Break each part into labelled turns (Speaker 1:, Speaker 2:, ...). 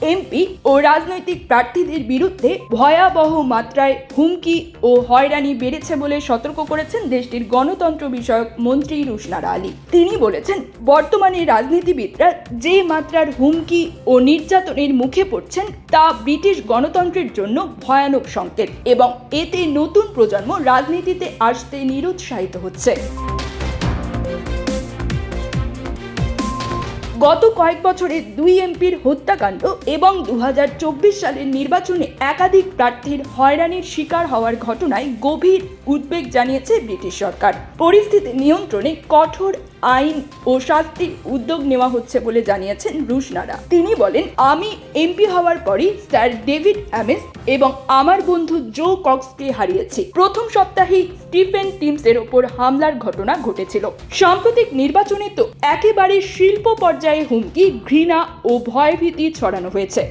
Speaker 1: MP ও রাজনৈতিক প্রার্থীদের বিরুদ্ধে ভয়াবহ মাত্রায় হুমকি ও হয়রানি বেড়েছে বলে সতর্ক করেছেন দেশটির গণতন্ত্র বিষয়ক মন্ত্রী রুশনারা আলী তিনি বলেছেন, বর্তমানে রাজনীতিবিদরা যে মাত্রার হুমকি ও নির্যাতনের মুখে পড়ছেন তা ব্রিটিশ গণতন্ত্রের জন্য ভয়ানক সংকেত এবং এতে নতুন প্রজন্ম রাজনীতিতে আসতে নিরুৎসাহিত হচ্ছে। গত কয়েক বছরে দুই এমপির হত্যাকাণ্ড এবং দু হাজার চব্বিশ সালের নির্বাচনে একাধিক প্রার্থীর হয়রানির শিকার হওয়ার ঘটনায় গভীর উদ্বেগ জানিয়েছে ব্রিটিশ সরকার। পরিস্থিতি নিয়ন্ত্রণে কঠোর আইন ও শাস্তির উদ্যোগ নেওয়া হচ্ছে বলে জানিয়েছেন রুশনারা তিনি বলেন, আমি এমপি হওয়ার পরই স্যার ডেভিড অ্যামেস এবং আমার বন্ধু জো কক্সকে হারিয়েছি। প্রথম সপ্তাহেই স্টিফেন টিমসের ওপর হামলার ঘটনা ঘটেছিল। সাম্প্রতিক নির্বাচনে তো একেবারে শিল্প পর্যায়ে হুমকি, ঘৃণা ও ভয়ভীতি ছড়ানো হয়েছে।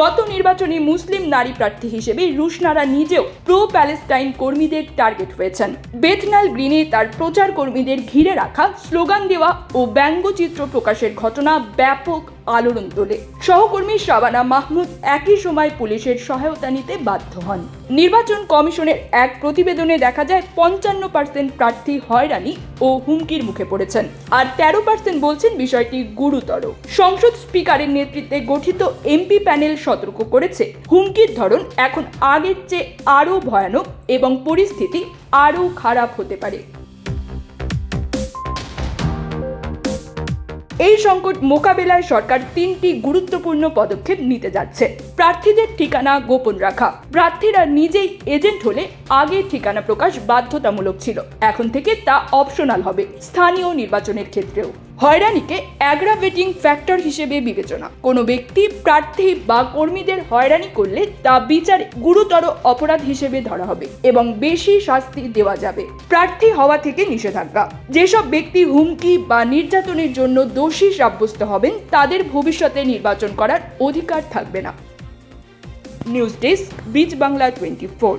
Speaker 1: গত নির্বাচনে মুসলিম নারী প্রার্থী হিসেবে রুশনারা নিজেও প্রো প্যালেস্টাইন কর্মীদের টার্গেট হয়েছেন। বেথনাল গ্রিনে তার প্রচার কর্মীদের ঘিরে রাখা স্লোগান দেওয়া ও ব্যঙ্গচিত্র প্রকাশের ঘটনা ব্যাপক আলোড়ন তোলে। সহকর্মী শাবানা মাহমুদ একই সময় পুলিশের সহায়তা নিতে বাধ্য হন। নির্বাচন কমিশনের এক প্রতিবেদনে দেখা যায়, পঞ্চান্ন পার্সেন্ট প্রার্থী হয়রানি ও হুমকির মুখে পড়েছেন। আর তেরো পার্সেন্ট বলছেন বিষয়টি গুরুতর। সংসদ স্পিকারের নেতৃত্বে গঠিত এমপি প্যানেল সতর্ক করেছে। হুমকির ধরন এখন আগের চেয়ে আরও ভয়ানক এবং পরিস্থিতি আরও খারাপ হতে পারে। এই সংকট মোকাবেলায় সরকার তিনটি গুরুত্বপূর্ণ পদক্ষেপ নিতে যাচ্ছে। প্রার্থীদের ঠিকানা গোপন রাখা। প্রার্থীরা নিজেই এজেন্ট হলে আগে ঠিকানা প্রকাশ বাধ্যতামূলক ছিল। এখন থেকে তা অপশনাল হবে। স্থানীয় নির্বাচনের ক্ষেত্রেও। হয়রানিকে অ্যাগ্রাভেটিং ফ্যাক্টর হিসেবে বিবেচনা। কোনো ব্যক্তি, প্রার্থী বা কর্মীদের হয়রানি করলে তা বিচারে গুরুতর অপরাধ হিসেবে ধরা হবে এবং বেশি শাস্তি দেওয়া যাবে। প্রার্থী হওয়া থেকে নিষেধাজ্ঞা। যেসব ব্যক্তি হুমকি বা নির্যাতনের জন্য দোষী সাব্যস্ত হবেন, তাদের ভবিষ্যতে নির্বাচন করার অধিকার থাকবে না। নিউজ ডেস্ক বিচ বাংলা টোয়েন্টি ফোর।